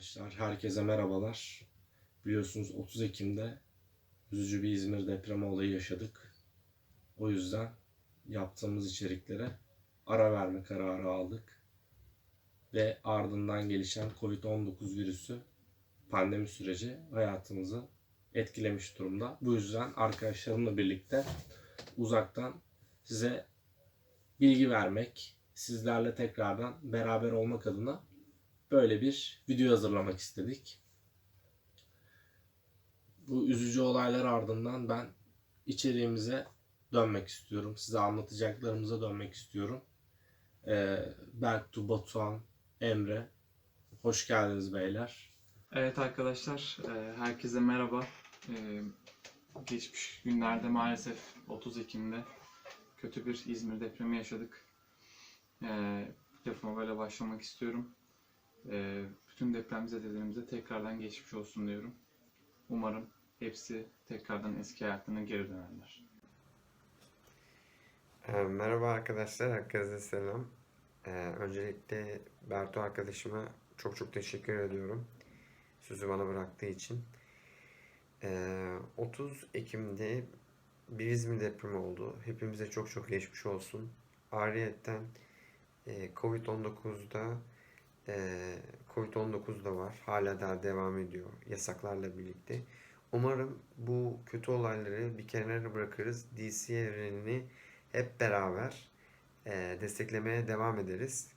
Arkadaşlar herkese merhabalar. Biliyorsunuz 30 Ekim'de üzücü bir İzmir depremi olayı yaşadık. O yüzden yaptığımız içeriklere ara verme kararı aldık. Ve ardından gelişen Covid-19 virüsü pandemi süreci hayatımızı etkilemiş durumda. Bu yüzden arkadaşlarımla birlikte uzaktan size bilgi vermek, sizlerle tekrardan beraber olmak adına böyle bir video hazırlamak istedik. Bu üzücü olaylar ardından ben içeriğimize dönmek istiyorum. Size anlatacaklarımıza dönmek istiyorum. Ee, Berktu, Batuhan, Emre. Hoş geldiniz beyler. Evet arkadaşlar, e, herkese merhaba. E, Geçmiş günlerde maalesef 30 Ekim'de kötü bir İzmir depremi yaşadık. E, Lafıma böyle başlamak istiyorum. E, Bütün depremzedelerimize tekrardan geçmiş olsun diyorum. Umarım hepsi tekrardan eski hayatlarına geri dönerler. Ee, Merhaba arkadaşlar, herkese selam. Ee, öncelikle Bertu arkadaşıma çok çok teşekkür ediyorum. Sözü bana bıraktığı için. Ee, 30 Ekim'de bir İzmir depremi oldu. Hepimize çok çok geçmiş olsun. Ayrıyeten e, Covid-19'da e, Covid-19 da var. Hala daha devam ediyor yasaklarla birlikte. Umarım bu kötü olayları bir kenara bırakırız. DC evrenini hep beraber e, desteklemeye devam ederiz.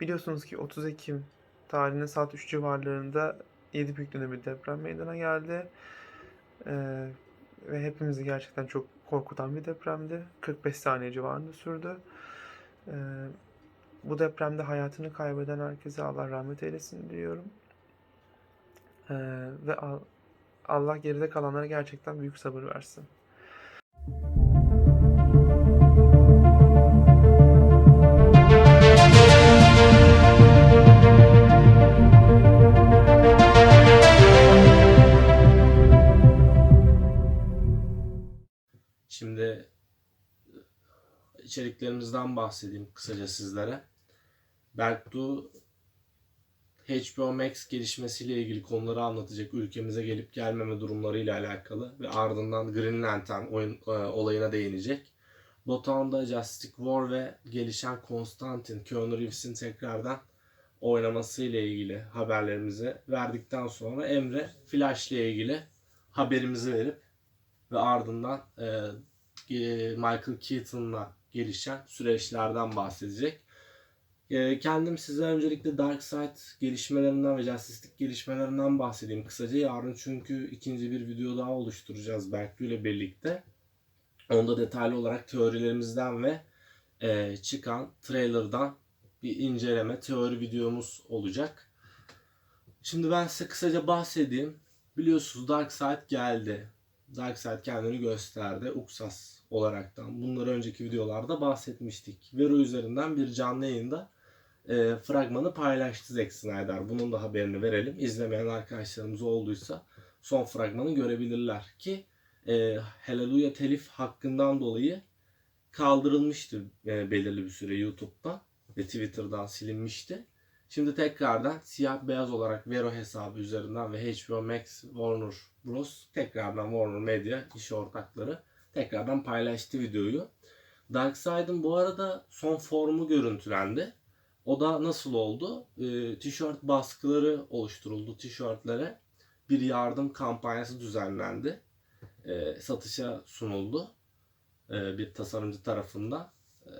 Biliyorsunuz ki 30 Ekim tarihinde saat 3 civarlarında 7 büyüklüğünde bir deprem meydana geldi. Ee, ve hepimizi gerçekten çok korkutan bir depremdi. 45 saniye civarında sürdü. Ee, bu depremde hayatını kaybeden herkese Allah rahmet eylesin diyorum. Ee, ve Al- Allah geride kalanlara gerçekten büyük sabır versin. Şimdi içeriklerimizden bahsedeyim kısaca sizlere. Berktu HBO Max gelişmesiyle ilgili konuları anlatacak. Ülkemize gelip gelmeme durumlarıyla alakalı ve ardından Green Lantern oyun, e, olayına değinecek. Botağında Justice War ve gelişen Konstantin, Keanu Reeves'in tekrardan oynamasıyla ilgili haberlerimizi verdikten sonra Emre Flash ile ilgili haberimizi verip ve ardından e, e, Michael Keaton'la gelişen süreçlerden bahsedecek. E, kendim size öncelikle Darkseid gelişmelerinden ve Justice League gelişmelerinden bahsedeyim kısaca. Yarın çünkü ikinci bir video daha oluşturacağız Berkli ile birlikte. Onda detaylı olarak teorilerimizden ve e, çıkan trailer'dan bir inceleme, teori videomuz olacak. Şimdi ben size kısaca bahsedeyim. Biliyorsunuz Darkseid geldi. Darkseid kendini gösterdi. Uxas olaraktan. Bunları önceki videolarda bahsetmiştik. Vero üzerinden bir canlı yayında e, fragmanı paylaştı Zack Snyder. Bunun da haberini verelim. İzlemeyen arkadaşlarımız olduysa son fragmanı görebilirler ki e, Hallelujah telif hakkından dolayı kaldırılmıştı e, belirli bir süre YouTube'dan ve Twitter'dan silinmişti. Şimdi tekrardan siyah beyaz olarak Vero hesabı üzerinden ve HBO Max Warner Bros. tekrardan Warner Media iş ortakları tekrardan paylaştı videoyu. Darkseid'in bu arada son formu görüntülendi. O da nasıl oldu? E, tişört baskıları oluşturuldu tişörtlere. Bir yardım kampanyası düzenlendi. E, satışa sunuldu. E, bir tasarımcı tarafından. E,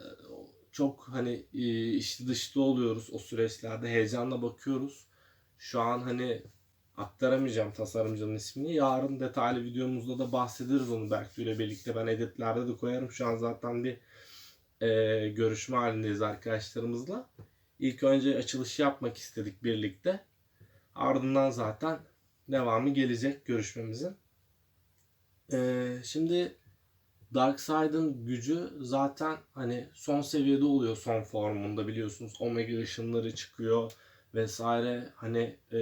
çok hani e, içli dışlı oluyoruz o süreçlerde. Heyecanla bakıyoruz. Şu an hani aktaramayacağım tasarımcının ismini. Yarın detaylı videomuzda da bahsederiz onu Berktu ile birlikte. Ben editlerde de koyarım. Şu an zaten bir e, görüşme halindeyiz arkadaşlarımızla. İlk önce açılışı yapmak istedik birlikte. Ardından zaten devamı gelecek görüşmemizin. E, şimdi Darkseid'ın gücü zaten hani son seviyede oluyor son formunda biliyorsunuz. Omega ışınları çıkıyor vesaire hani e,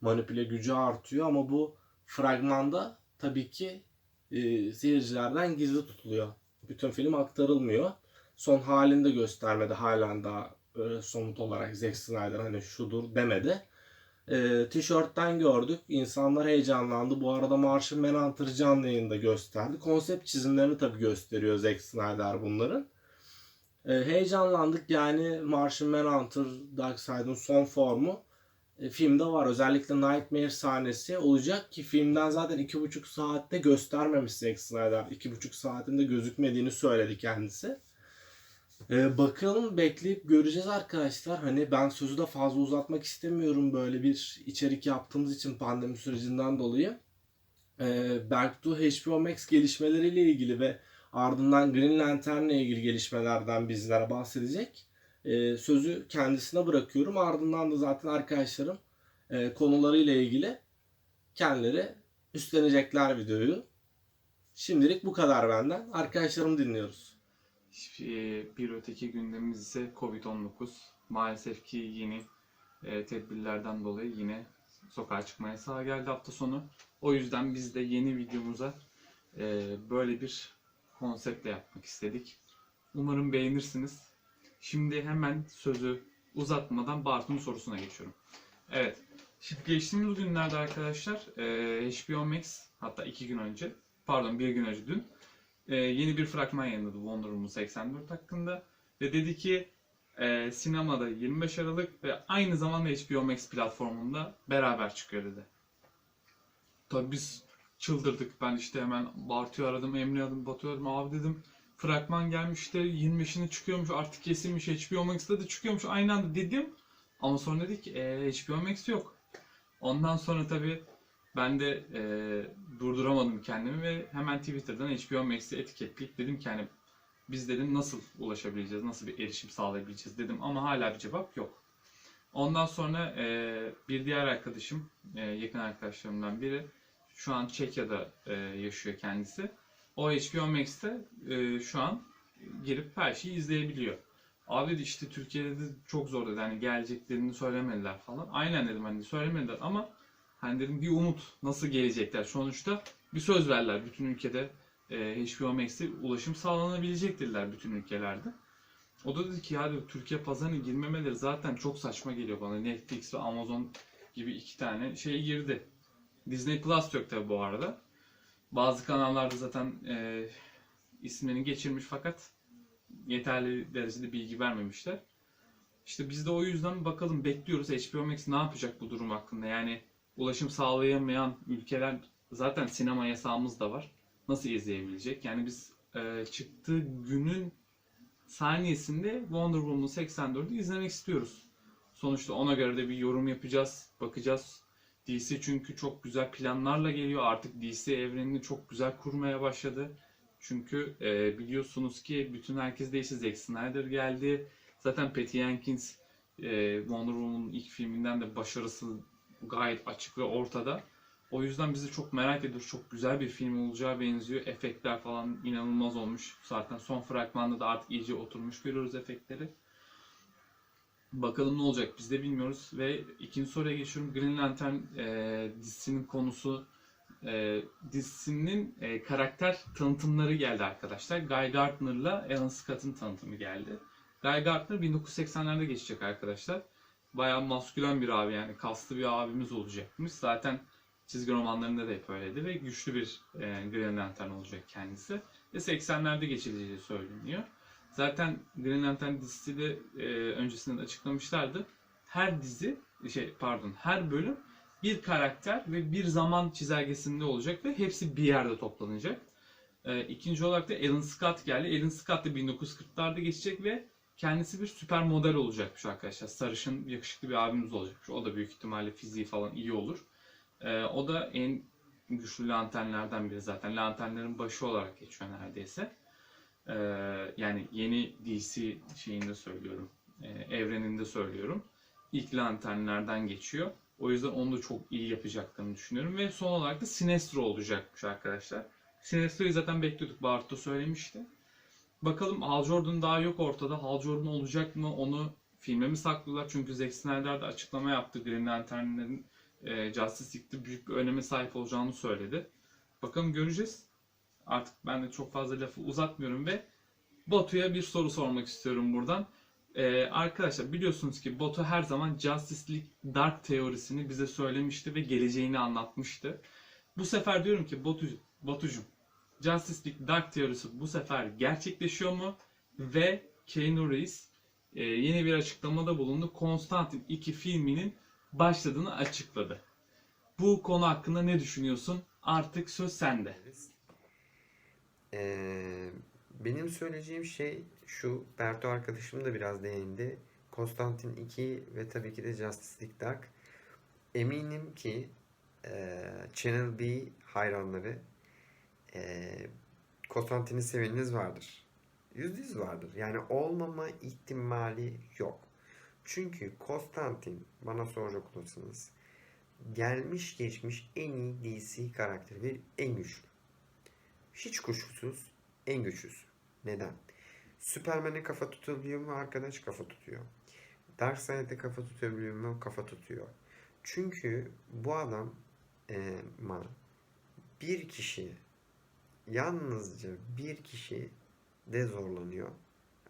manipüle gücü artıyor ama bu fragmanda tabii ki e, seyircilerden gizli tutuluyor. Bütün film aktarılmıyor. Son halinde göstermedi halen daha e, somut olarak Zack Snyder hani şudur demedi. e, tişörtten gördük. İnsanlar heyecanlandı. Bu arada Martian Manhunter canlı yayında gösterdi. Konsept çizimlerini tabii gösteriyor Zack Snyder bunların. E, heyecanlandık yani Martian Manhunter Darkseid'in son formu e, filmde var. Özellikle Nightmare sahnesi olacak ki filmden zaten iki buçuk saatte göstermemiş Zack Snyder. İki buçuk saatinde gözükmediğini söyledi kendisi. Ee, bakalım bekleyip göreceğiz arkadaşlar. Hani ben sözü de fazla uzatmak istemiyorum böyle bir içerik yaptığımız için pandemi sürecinden dolayı. Ee, Berktu HBO Max gelişmeleriyle ilgili ve ardından Green Lantern'le ilgili gelişmelerden bizlere bahsedecek. Ee, sözü kendisine bırakıyorum. Ardından da zaten arkadaşlarım e, konularıyla ilgili kendileri üstlenecekler videoyu. Şimdilik bu kadar benden. Arkadaşlarımı dinliyoruz. Ee, Bir öteki gündemimiz ise Covid-19. Maalesef ki yeni e, tedbirlerden dolayı yine sokağa çıkma yasağı geldi hafta sonu. O yüzden biz de yeni videomuza e, böyle bir konseptle yapmak istedik. Umarım beğenirsiniz. Şimdi hemen sözü uzatmadan Bartu'nun sorusuna geçiyorum. Evet. Şimdi geçtiğimiz günlerde arkadaşlar e, HBO Max hatta iki gün önce pardon bir gün önce dün e, yeni bir fragman yayınladı Wonder Woman 84 hakkında ve dedi ki e, sinemada 25 Aralık ve aynı zamanda HBO Max platformunda beraber çıkıyor dedi. Tabii biz çıldırdık. Ben işte hemen Bartu'yu aradım, Emre'yi aradım, Batu'yu aradım. Abi dedim fragman gelmişti, 25'ine çıkıyormuş, artık kesilmiş, HBO Max'ta da çıkıyormuş aynı anda dedim. Ama sonra dedik e, HBO Max yok. Ondan sonra tabii ben de e, durduramadım kendimi ve hemen Twitter'dan HBO Max'i etiketleyip dedim ki hani biz dedim nasıl ulaşabileceğiz, nasıl bir erişim sağlayabileceğiz dedim ama hala bir cevap yok. Ondan sonra e, bir diğer arkadaşım, e, yakın arkadaşlarımdan biri şu an Çekya'da e, yaşıyor kendisi. O HBO Max'te e, şu an girip her şeyi izleyebiliyor. Abi işte Türkiye'de de çok zor dedi. Hani geleceklerini söylemediler falan. Aynen dedim hani söylemediler ama hani dedim bir umut nasıl gelecekler. Sonuçta bir söz verdiler bütün ülkede e, HBO Max'e ulaşım sağlanabilecek dediler bütün ülkelerde. O da dedi ki ya dedi, Türkiye pazarına girmemeleri zaten çok saçma geliyor bana. Netflix ve Amazon gibi iki tane şey girdi. Disney Plus yok tabi bu arada. Bazı kanallarda zaten e, ismini geçirmiş fakat yeterli derecede bilgi vermemişler. İşte biz de o yüzden bakalım bekliyoruz HBO Max ne yapacak bu durum hakkında. Yani ulaşım sağlayamayan ülkeler zaten sinema yasağımız da var. Nasıl izleyebilecek? Yani biz e, çıktığı günün saniyesinde Wonder Woman 84'ü izlemek istiyoruz. Sonuçta ona göre de bir yorum yapacağız, bakacağız. DC çünkü çok güzel planlarla geliyor. Artık DC evrenini çok güzel kurmaya başladı. Çünkü e, biliyorsunuz ki bütün herkes değişti. Zack Snyder geldi. Zaten Patty Jenkins e, Wonder Woman'ın ilk filminden de başarısı gayet açık ve ortada. O yüzden bizi çok merak ediyoruz. Çok güzel bir film olacağı benziyor. Efektler falan inanılmaz olmuş. Zaten son fragmanda da artık iyice oturmuş görüyoruz efektleri. Bakalım ne olacak biz de bilmiyoruz. Ve ikinci soruya geçiyorum. Green Lantern e, dizisinin konusu e, dizisinin e, karakter tanıtımları geldi arkadaşlar. Guy Gardner'la Alan Scott'ın tanıtımı geldi. Guy Gardner 1980'lerde geçecek arkadaşlar. Bayağı maskülen bir abi yani kaslı bir abimiz olacakmış. Zaten çizgi romanlarında da hep öyleydi ve güçlü bir e, Green Lantern olacak kendisi. Ve 80'lerde geçileceği söyleniyor. Zaten Green Lantern dizisi de e, öncesinden açıklamışlardı. Her dizi, şey pardon, her bölüm bir karakter ve bir zaman çizelgesinde olacak ve hepsi bir yerde toplanacak. E, ikinci olarak da Alan Scott geldi. Alan Scott da 1940'larda geçecek ve kendisi bir süper model olacakmış arkadaşlar. Sarışın, yakışıklı bir abimiz olacakmış. O da büyük ihtimalle fiziği falan iyi olur. E, o da en güçlü lanternlerden biri zaten. Lanternlerin başı olarak geçiyor neredeyse. Ee, yani yeni DC şeyinde söylüyorum, e, evreninde söylüyorum. İlk lanternlerden geçiyor. O yüzden onu da çok iyi yapacaklarını düşünüyorum. Ve son olarak da Sinestro olacakmış arkadaşlar. Sinestro'yu zaten bekliyorduk. Bartu söylemişti. Bakalım Hal Jordan daha yok ortada. Hal Jordan olacak mı onu filme mi saklıyorlar? Çünkü Zack Snyder de açıklama yaptı. Green Lantern'lerin e, Justice League'de büyük bir öneme sahip olacağını söyledi. Bakalım göreceğiz. Artık ben de çok fazla lafı uzatmıyorum ve Batu'ya bir soru sormak istiyorum buradan. Ee, arkadaşlar biliyorsunuz ki Boto her zaman Justice League Dark teorisini bize söylemişti ve geleceğini anlatmıştı. Bu sefer diyorum ki Botu, Botucum, Justice League Dark teorisi bu sefer gerçekleşiyor mu? Ve Keanu Reeves e, yeni bir açıklamada bulundu. Konstantin 2 filminin başladığını açıkladı. Bu konu hakkında ne düşünüyorsun? Artık söz sende. Ee, benim söyleyeceğim şey şu, Berto arkadaşım da biraz değindi. Konstantin 2 ve tabii ki de Justice League Dark. Eminim ki e, Channel B hayranları e, Konstantin'i seveniniz vardır. Yüzde yüz vardır. Yani olmama ihtimali yok. Çünkü Konstantin bana soracak olursanız gelmiş geçmiş en iyi DC karakteri ve en güçlü. Hiç kuşkusuz en güçlüsü. Neden? Superman'e kafa tutabiliyor mu arkadaş? Kafa tutuyor. Darkseid'e kafa tutabiliyor mu? Kafa tutuyor. Çünkü bu adam e, bir kişi yalnızca bir kişi de zorlanıyor.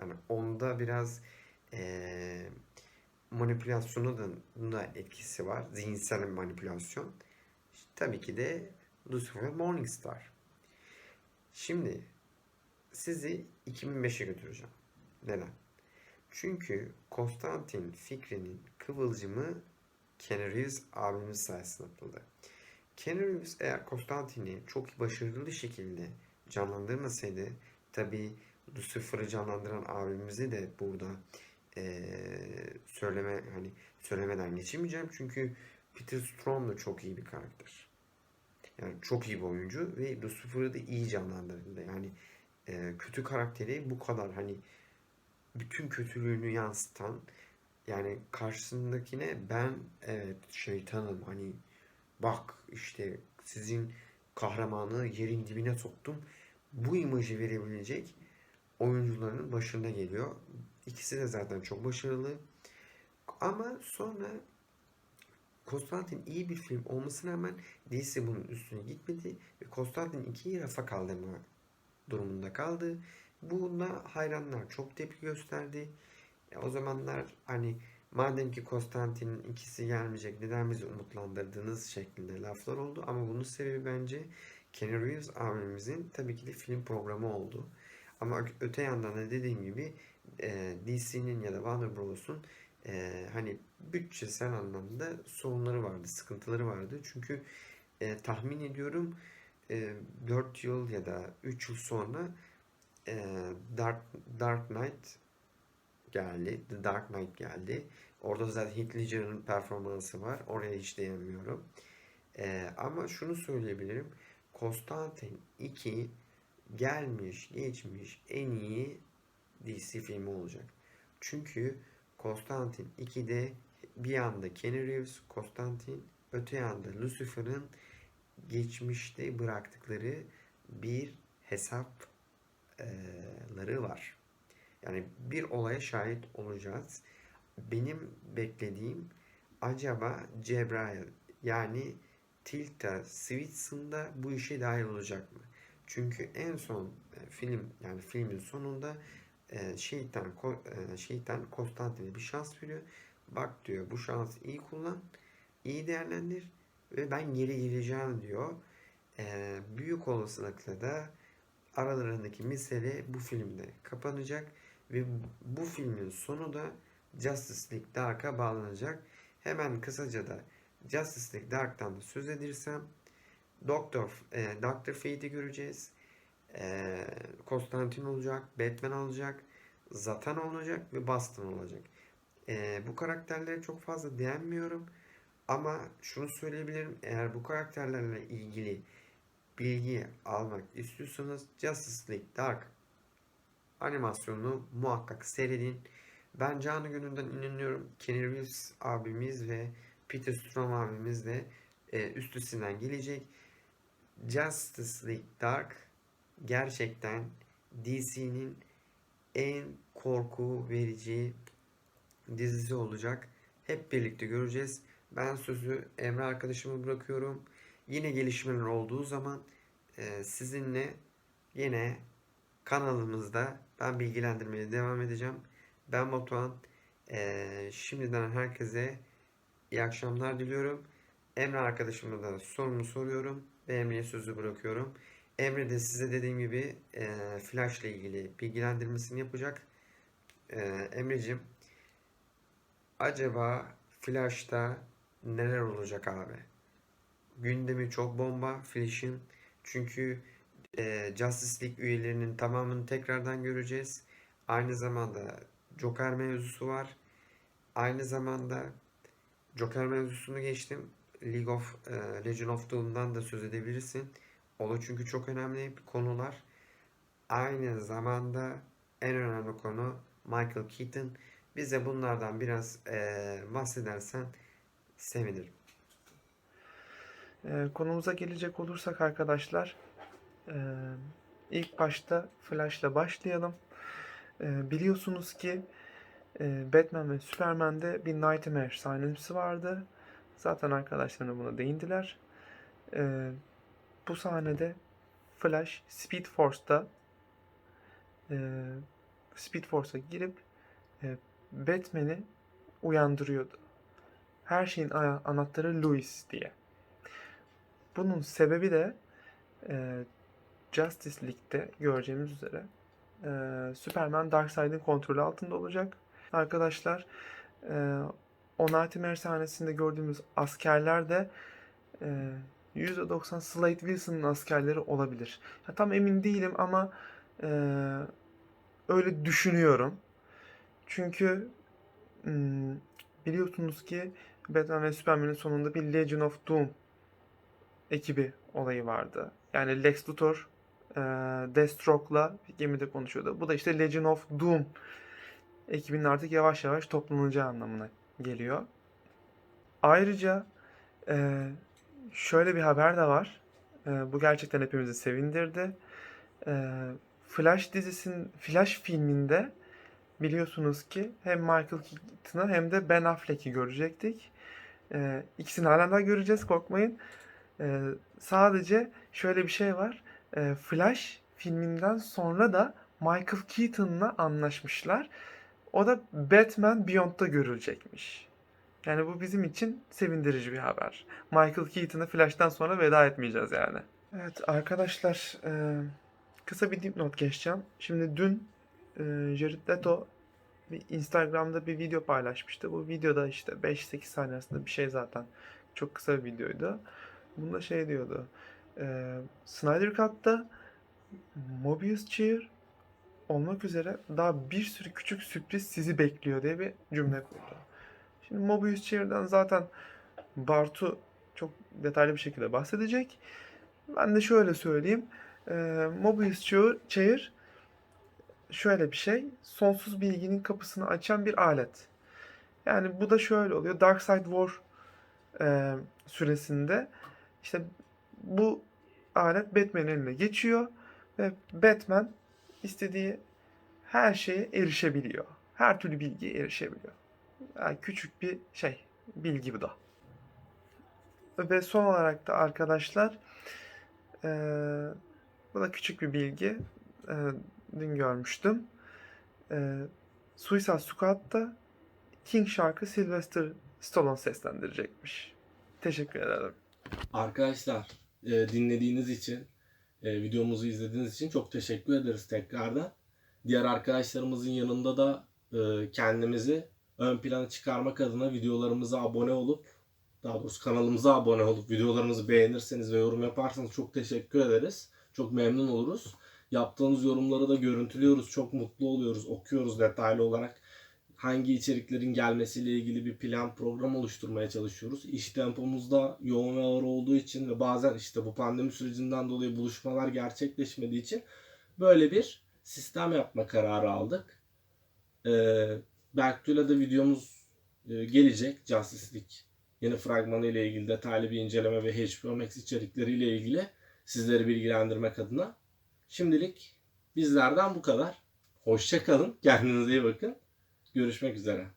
Yani onda biraz e, manipülasyonu da, da etkisi var. Zihinsel manipülasyon. İşte tabii ki de Lucifer Morningstar. Şimdi sizi 2005'e götüreceğim. Neden? Çünkü Konstantin fikrinin kıvılcımı Keanu Reeves abimiz sayesinde atıldı. Reeves eğer Konstantin'i çok başarılı şekilde canlandırmasaydı tabi Lucifer'ı canlandıran abimizi de burada eee, söyleme hani söylemeden geçemeyeceğim çünkü Peter Storm da çok iyi bir karakter. Yani çok iyi bir oyuncu ve Lucifer'ı da iyi canlandırdı. Yani e, kötü karakteri bu kadar hani bütün kötülüğünü yansıtan yani karşısındakine ben evet şeytanım hani bak işte sizin kahramanı yerin dibine soktum. Bu imajı verebilecek oyuncuların başında geliyor. İkisi de zaten çok başarılı. Ama sonra Konstantin iyi bir film olmasına rağmen DC bunun üstüne gitmedi ve Konstantin 2'yi rafa kaldırma durumunda kaldı. Buna hayranlar çok tepki gösterdi. E, o zamanlar hani madem ki Konstantin'in ikisi gelmeyecek neden bizi umutlandırdınız şeklinde laflar oldu. Ama bunun sebebi bence Keanu Reeves abimizin tabii ki de film programı oldu. Ama öte yandan da dediğim gibi e, DC'nin ya da Warner Bros'un e, hani bütçesel anlamda sorunları vardı, sıkıntıları vardı. Çünkü e, tahmin ediyorum e, 4 yıl ya da 3 yıl sonra Dark, Dark Knight geldi. The Dark Knight geldi. Orada zaten Heath Ledger'ın performansı var. Oraya hiç değinmiyorum. E, ama şunu söyleyebilirim. Konstantin 2 gelmiş geçmiş en iyi DC filmi olacak. Çünkü Konstantin 2'de bir yanda Keanu Reeves, Konstantin, öte yanda Lucifer'ın geçmişte bıraktıkları bir hesapları var. Yani bir olaya şahit olacağız. Benim beklediğim acaba Cebrail yani Tilda Swinton'da bu işe dahil olacak mı? Çünkü en son e, film yani filmin sonunda e, şeytan e, şeytan Konstantin'e bir şans veriyor. Bak diyor bu şansı iyi kullan, iyi değerlendir ve ben geri geleceğim diyor. Büyük olasılıkla da aralarındaki mesele bu filmde kapanacak ve bu filmin sonu da Justice League Dark'a bağlanacak. Hemen kısaca da Justice League Dark'tan da söz edirsem Doctor, e, Doctor Fate'i göreceğiz. E, Konstantin olacak, Batman olacak, Zatanna olacak ve Boston olacak. E, bu karakterlere çok fazla değinmiyorum. Ama şunu söyleyebilirim. Eğer bu karakterlerle ilgili bilgi almak istiyorsanız Justice League Dark animasyonunu muhakkak seyredin. Ben canı gönülden inanıyorum. Kenny Reeves abimiz ve Peter Storm abimiz de e, üst üstesinden gelecek. Justice League Dark gerçekten DC'nin en korku verici dizisi olacak. Hep birlikte göreceğiz. Ben sözü Emre arkadaşıma bırakıyorum. Yine gelişmeler olduğu zaman e, sizinle yine kanalımızda ben bilgilendirmeye devam edeceğim. Ben Batuhan. Ee, şimdiden herkese iyi akşamlar diliyorum. Emre arkadaşıma da sorumu soruyorum ve Emre'ye sözü bırakıyorum. Emre de size dediğim gibi e, Flash ile ilgili bilgilendirmesini yapacak. E, Emre'cim acaba Flash'ta neler olacak abi? Gündemi çok bomba Flash'in. Çünkü e, Justice League üyelerinin tamamını tekrardan göreceğiz. Aynı zamanda Joker mevzusu var. Aynı zamanda Joker mevzusunu geçtim. League of e, Legend of Doom'dan da söz edebilirsin. O da çünkü çok önemli konular. Aynı zamanda en önemli konu Michael Keaton. Bize bunlardan biraz e, bahsedersen sevinirim. Konumuza gelecek olursak arkadaşlar, ee, ilk başta Flash'la başlayalım. Ee, biliyorsunuz ki ee, Batman ve Superman'de bir Nightmare sahnesi vardı. Zaten arkadaşlarım buna değindiler. Ee, bu sahnede Flash Speed Force'da ee, Speed Force'a girip ee, Batman'i uyandırıyordu. Her şeyin ana- anahtarı Louis diye. Bunun sebebi de Justice League'de göreceğimiz üzere ee, Superman Darkseid'in kontrolü altında olacak. Arkadaşlar ee, o Nightmare sahnesinde gördüğümüz askerler de ee, %90 Slade Wilson'ın askerleri olabilir. Ya, tam emin değilim ama ee, öyle düşünüyorum. Çünkü hmm, biliyorsunuz ki Batman ve Superman'in sonunda bir Legion of Doom ekibi olayı vardı. Yani Lex Luthor e, Deathstroke'la gemide konuşuyordu. Bu da işte Legion of Doom ekibinin artık yavaş yavaş toplanacağı anlamına geliyor. Ayrıca e, şöyle bir haber de var. E, bu gerçekten hepimizi sevindirdi. E, Flash dizisinin Flash filminde biliyorsunuz ki hem Michael Keaton'ı hem de Ben Affleck'i görecektik. E, ikisini halen daha göreceğiz korkmayın. E, sadece şöyle bir şey var. E, Flash filminden sonra da Michael Keaton'la anlaşmışlar. O da Batman Beyond'da görülecekmiş. Yani bu bizim için sevindirici bir haber. Michael Keaton'a Flash'tan sonra veda etmeyeceğiz yani. Evet arkadaşlar e, kısa bir dipnot geçeceğim. Şimdi dün e, Jared Leto bir Instagram'da bir video paylaşmıştı. Bu videoda işte 5-8 saniye arasında bir şey zaten. Çok kısa bir videoydu. Bunda şey diyordu. E, Snyder Cut'ta Mobius Chair olmak üzere daha bir sürü küçük sürpriz sizi bekliyor diye bir cümle kurdu. Şimdi Mobius Chair'den zaten Bartu çok detaylı bir şekilde bahsedecek. Ben de şöyle söyleyeyim. E, Mobius Chair, Chair şöyle bir şey. Sonsuz bilginin kapısını açan bir alet. Yani bu da şöyle oluyor. Dark Side War e, süresinde işte bu alet Batman'in eline geçiyor ve Batman istediği her şeye erişebiliyor. Her türlü bilgiye erişebiliyor. Yani küçük bir şey, bilgi bu da. Ve son olarak da arkadaşlar eee, bu da küçük bir bilgi. Eee, dün görmüştüm. Eee Suicide Squad'da King şarkı Sylvester Stallone seslendirecekmiş. Teşekkür ederim. Arkadaşlar e, dinlediğiniz için, e, videomuzu izlediğiniz için çok teşekkür ederiz tekrardan. Diğer arkadaşlarımızın yanında da e, kendimizi ön plana çıkarmak adına videolarımıza abone olup, daha doğrusu kanalımıza abone olup videolarımızı beğenirseniz ve yorum yaparsanız çok teşekkür ederiz. Çok memnun oluruz. Yaptığınız yorumları da görüntülüyoruz. Çok mutlu oluyoruz. Okuyoruz detaylı olarak. Hangi içeriklerin gelmesiyle ilgili bir plan program oluşturmaya çalışıyoruz. İş tempomuzda yoğun ve ağır olduğu için ve bazen işte bu pandemi sürecinden dolayı buluşmalar gerçekleşmediği için böyle bir sistem yapma kararı aldık. Ee, Berktü'yle de videomuz e, gelecek. Justice League yeni fragmanı ile ilgili detaylı bir inceleme ve HBO Max içerikleriyle ilgili sizleri bilgilendirmek adına. Şimdilik bizlerden bu kadar. Hoşça kalın. Kendinize iyi bakın. Görüşmek üzere.